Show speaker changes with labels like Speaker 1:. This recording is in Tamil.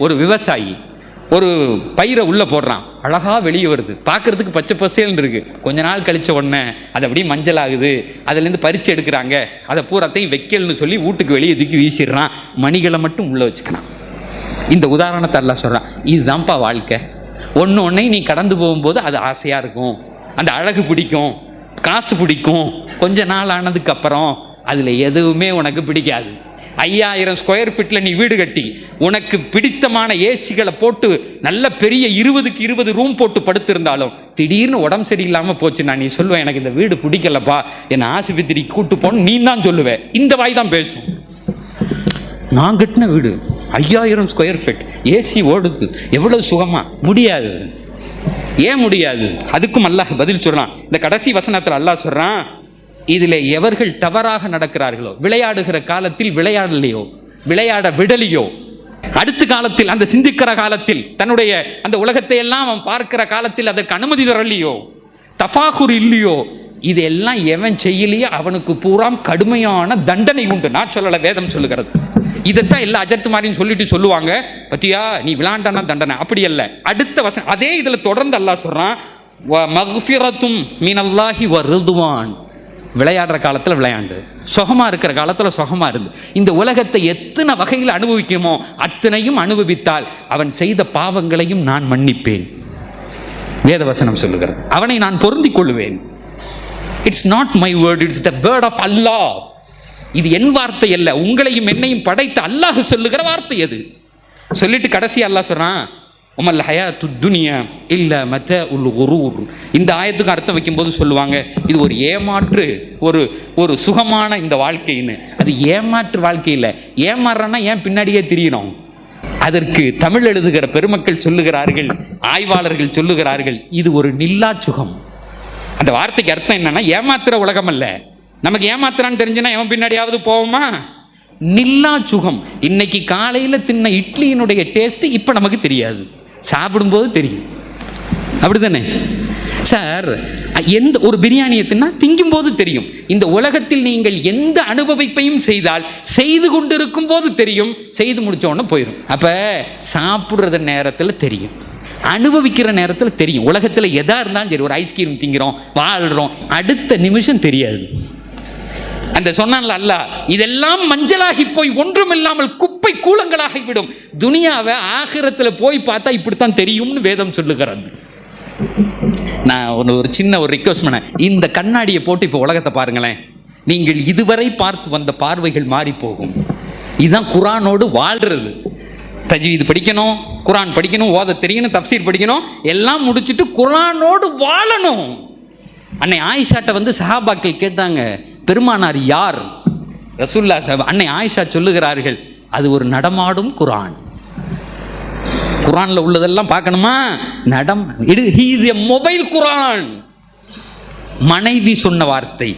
Speaker 1: ஒரு விவசாயி ஒரு பயிரை உள்ளே போடுறான். அழகாக வெளியே வருது. பார்க்கறதுக்கு பச்சை பசேல்னு இருக்கு. கொஞ்ச நாள் கழிச்ச உடனே அது அப்படியே மஞ்சள் ஆகுது அதுலேருந்து பறிச்சு எடுக்கிறாங்க. அதை பூராத்தையும் வைக்கல்னு சொல்லி வீட்டுக்கு வெளியே தூக்கி வீசிடுறான். மணிகளை மட்டும் உள்ளே வச்சுக்கிறான். இந்த உதாரணத்தை எல்லாம் சொல்கிறான் இதுதான்ப்பா வாழ்க்கை. ஒன்று ஒன்றையும் நீ கடந்து போகும்போது அது ஆசையாக இருக்கும். அந்த அழகு பிடிக்கும். காசு பிடிக்கும். கொஞ்ச நாள் ஆனதுக்கப்புறம் அதில் எதுவுமே உனக்கு பிடிக்காது. ஐயாயிரம் ஸ்கொயர் ஃபீட்டில் நீ வீடு கட்டி உனக்கு பிடித்தமான ஏசிகளை போட்டு நல்ல பெரிய இருபதுக்கு இருபது ரூம் போட்டு படுத்திருந்தாலும் திடீர்னு உடம்பு சரியில்லாமல் போச்சு நான் நீ சொல்லுவேன் எனக்கு இந்த வீடு பிடிக்கலப்பா. என்னை ஆஸ்பத்திரி கூட்டு போன்னு நீ தான் சொல்லுவேன் இந்த வாய் தான் பேசும். நான் கட்டின வீடு ஐயாயிரம் ஸ்கொயர் ஃபீட் ஏசி ஓடுது. எவ்வளோ சுகமாக முடியாது. ஏன் முடியாது? அதுக்கும் அல்லாஹ் பதில் சொல்கிறான் இந்த கடைசி வசனத்தில் அல்லாஹ் சொல்கிறான் இதில் எவர்கள் தவறாக நடக்கிறார்களோ விளையாடுகிற காலத்தில் விளையாடலையோ விளையாட விடலையோ அடுத்த காலத்தில் அந்த சிந்திக்கிற காலத்தில் தன்னுடைய அந்த உலகத்தை எல்லாம் அவன் பார்க்கிற காலத்தில் அதற்கு அனுமதி தரலையோ தஃபாகுர் இல்லையோ இதெல்லாம் எவன் செய்யலையோ அவனுக்கு பூராம் கடுமையான தண்டனை உண்டு. நான் சொல்லலை வேதம் சொல்லுகிறது. இதைத்தான் எல்லா அஜர்த்து சொல்லிட்டு சொல்லுவாங்க. பத்தியா நீ விளாண்டானா தண்டனை. அப்படி அல்ல. அடுத்த வசம் அதே இதில் தொடர்ந்து அல்லாஹ் சொல்கிறான் வ மீனல்லாஹி வருதுவான் விளையாடுற காலத்தில் விளையாண்டு. சுகமாக இருக்கிற காலத்தில் சுகமாக இருந்து. இந்த உலகத்தை எத்தனை வகையில் அனுபவிக்குமோ அத்தனையும் அனுபவித்தால் அவன் செய்த பாவங்களையும் நான் மன்னிப்பேன். வேதவசனம் சொல்லுகிறது. அவனை நான் பொருந்திக் கொள்ளுவேன் it's not my word it's the word of Allah இது என் வார்த்தை அல்ல. உங்களையும் என்னையும் படைத்த அல்லாஹ் சொல்லுகிற வார்த்தை அது. சொல்லிட்டு கடைசி அல்லாஹ் சொல்கிறான் உமல் ஹயாத்து துனியா இல்லை மத உல் குரூர் இந்த ஆயத்துக்கு அர்த்தம் வைக்கும்போது சொல்லுவாங்க இது ஒரு ஏமாற்று ஒரு ஒரு சுகமான இந்த வாழ்க்கைன்னு. அது ஏமாற்று வாழ்க்கை இல்லை. ஏமாறுறன்னா ஏன் பின்னாடியே தெரியணும்? அதற்கு தமிழ் எழுதுகிற பெருமக்கள் சொல்லுகிறார்கள் ஆய்வாளர்கள் சொல்லுகிறார்கள் இது ஒரு நில்லா சுகம். அந்த வார்த்தைக்கு அர்த்தம் என்னன்னா ஏமாத்துற உலகம் அல்ல. நமக்கு ஏமாத்துறான்னு தெரிஞ்சுன்னா எவன் பின்னாடியாவது போவோமா? நில்லா சுகம். இன்னைக்கு காலையில் தின்ன இட்லியினுடைய டேஸ்ட் இப்போ நமக்கு தெரியாது. சாப்பிடும்போது தெரியும். அப்படி தானே சார் எந்த ஒரு பிரியாணியை தின்னா திங்கும்போது தெரியும். இந்த உலகத்தில் நீங்கள் எந்த அனுபவிப்பையும் செய்தால் செய்து கொண்டிருக்கும் போது தெரியும் செய்து முடிச்சோடனே போயிடும் அப்போ சாப்பிட்றது நேரத்தில் தெரியும். அனுபவிக்கிற நேரத்தில் தெரியும். உலகத்தில் எதாக இருந்தாலும் சரி ஒரு ஐஸ்கிரீம் திங்கிறோம் வாழ்கிறோம் அடுத்த நிமிஷம் தெரியாது. அந்த சொன்னான்ல அல்ல இதெல்லாம் மஞ்சளாகி போய் ஒன்றும் இல்லாமல் குப்பை கூலங்களாகி விடும். துனியாவை ஆகிரத்தில் போய் பார்த்தா இப்படித்தான் தெரியும்னு வேதம் சொல்லுகிறது. நான் ஒன்று ஒரு சின்ன ஒரு ரிக்வஸ்ட் பண்ணேன். இந்த கண்ணாடியை போட்டு இப்போ உலகத்தை பாருங்களேன். நீங்கள் இதுவரை பார்த்து வந்த பார்வைகள் மாறி போகும். இதுதான் குரானோடு வாழ்றது. தஜ்வீது படிக்கணும் குரான் படிக்கணும் ஓத தெரியணும் தப்சீர் படிக்கணும் எல்லாம் முடிச்சுட்டு குரானோடு வாழணும். அன்னை ஆயிஷாட்டை வந்து சஹாபாக்கள் கேட்டாங்க பெருமானார் யார்? ரசூல்லா சாஹிப் அன்னை ஆயிஷா சொல்லுகிறார்கள் அது ஒரு நடமாடும் குரான். குரான்ல உள்ளதெல்லாம் பார்க்கணுமா? நடம் இது he is a mobile Quran. மனைவி சொன்ன வார்த்தை.